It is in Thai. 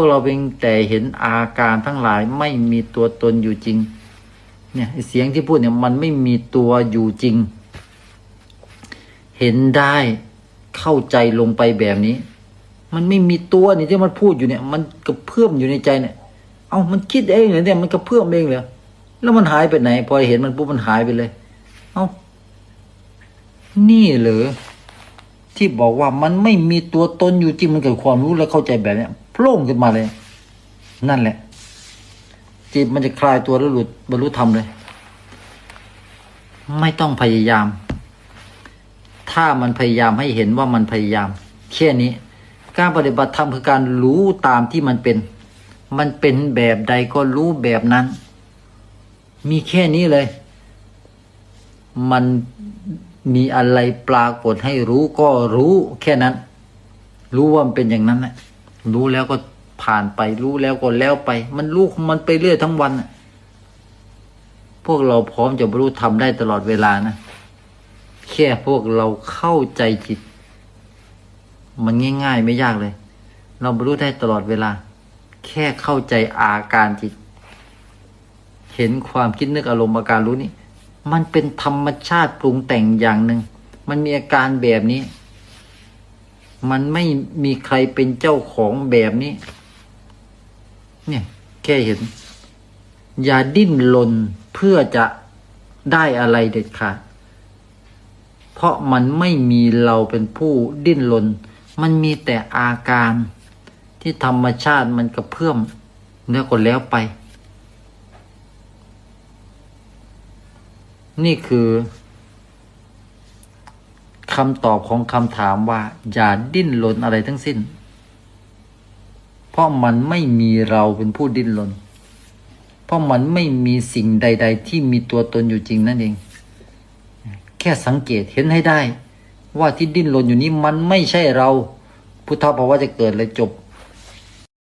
พวกเราเพียงแต่เห็นอาการทั้งหลายไม่มีตัวตนอยู่จริง เนี่ยเสียงที่พูดเนี่ยมันไม่มีตัวอยู่จริง เห็นได้เข้าใจลงไปแบบนี้ มันไม่มีตัวนี่ที่มันพูดอยู่เนี่ย มันกระเพื่อมอยู่ในใจเนี่ย เอ้ามันคิดเองเหรอเนี่ยมันกระเพื่อมเองเหรอแล้วมันหายไปไหน พอเห็นมันปุ๊บมันหายไปเลย เอ้านี่เหรอที่บอกว่ามันไม่มีตัวตนอยู่จริงมันเกิดความรู้แล้วเข้าใจแบบเนี้ย โล่ขึ้นมาเลย นั่นแหละ จิตมันจะคลายตัวแล้วหลุดบรรลุธรรมเลย ไม่ต้องพยายาม ถ้ามันพยายามให้เห็นว่ามันพยายามแค่นี้ การปฏิบัติธรรมคือการรู้ตามที่มันเป็น มันเป็นแบบใดก็รู้แบบนั้น มีแค่นี้เลย มันมีอะไรปรากฏให้รู้ก็รู้แค่นั้น รู้ว่ามันเป็นอย่างนั้นแหละ รู้แล้วก็ผ่านไป รู้แล้วก็แล้วไป มันรู้ของมันไปเรื่อยทั้งวันพวกเราพร้อมจะบรรลุธรรมได้ตลอดเวลานะแค่พวกเราเข้าใจจิต มันง่าย ๆ ไม่ยากเลย เราบรรลุได้ตลอดเวลา แค่เข้าใจอาการจิต เห็นความคิดนึกอารมณ์อาการรู้นี่มันเป็นธรรมชาติปรุงแต่งอย่างหนึ่งมันมีอาการแบบนี้ มันไม่มีใครเป็นเจ้าของแบบนี้ เนี่ย แค่เห็น อย่าดิ้นรนเพื่อจะได้อะไรเด็ดขาดเพราะมันไม่มีเราเป็นผู้ดิ้นรนมันมีแต่อาการที่ธรรมชาติมันกระเพื่อมแล้วก็แล้วไป นี่คือ คำตอบของคำถามว่า อย่าดิ้นรนอะไรทั้งสิ้น เพราะมันไม่มีเราเป็นผู้ดิ้นรนเพราะมันไม่มีสิ่งใด ๆ ที่มีตัวตนอยู่จริงนั่นเอง แค่สังเกตเห็นให้ได้ ว่าที่ดิ้นรนอยู่นี้มันไม่ใช่เรา พุทธภาวะจะเกิดเลยจบ